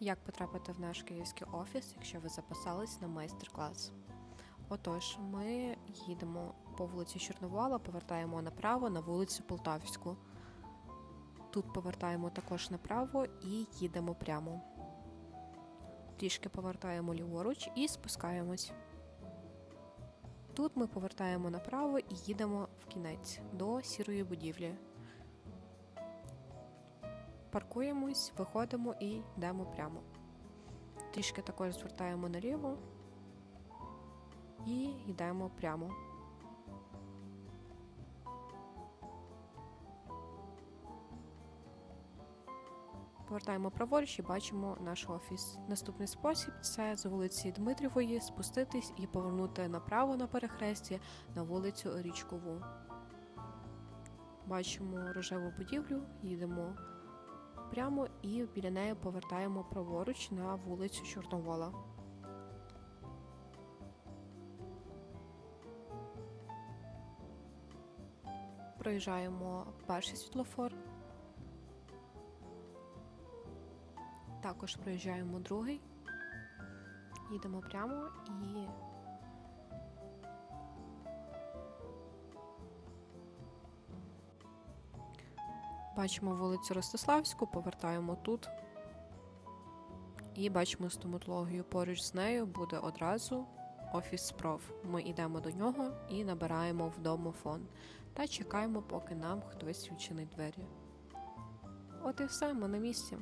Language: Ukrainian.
Як потрапити в наш київський офіс, якщо ви записались на майстер-клас? Отож, ми їдемо по вулиці Чорновола, повертаємо направо на вулицю Полтавську. Тут повертаємо також направо і їдемо прямо. Трішки повертаємо ліворуч і спускаємось. Тут ми повертаємо направо і їдемо в кінець до сірої будівлі. Паркуємось, виходимо і йдемо прямо. Трішки також звертаємо наліво і йдемо прямо. Повертаємо праворуч і бачимо наш офіс. Наступний спосіб це з вулиці Дмитрівої спуститись і повернути направо на перехресті на вулицю Річкову. Бачимо рожеву будівлю, їдемо прямо і біля неї повертаємо праворуч на вулицю Чорновола. Проїжджаємо перший світлофор. Також проїжджаємо другий. Їдемо прямо і бачимо вулицю Ростиславську, повертаємо тут. І бачимо стоматологію. Поруч з нею буде одразу офіс проф. Ми йдемо до нього і набираємо в домофон та чекаємо, поки нам хтось відчинить двері. От і все, ми на місці.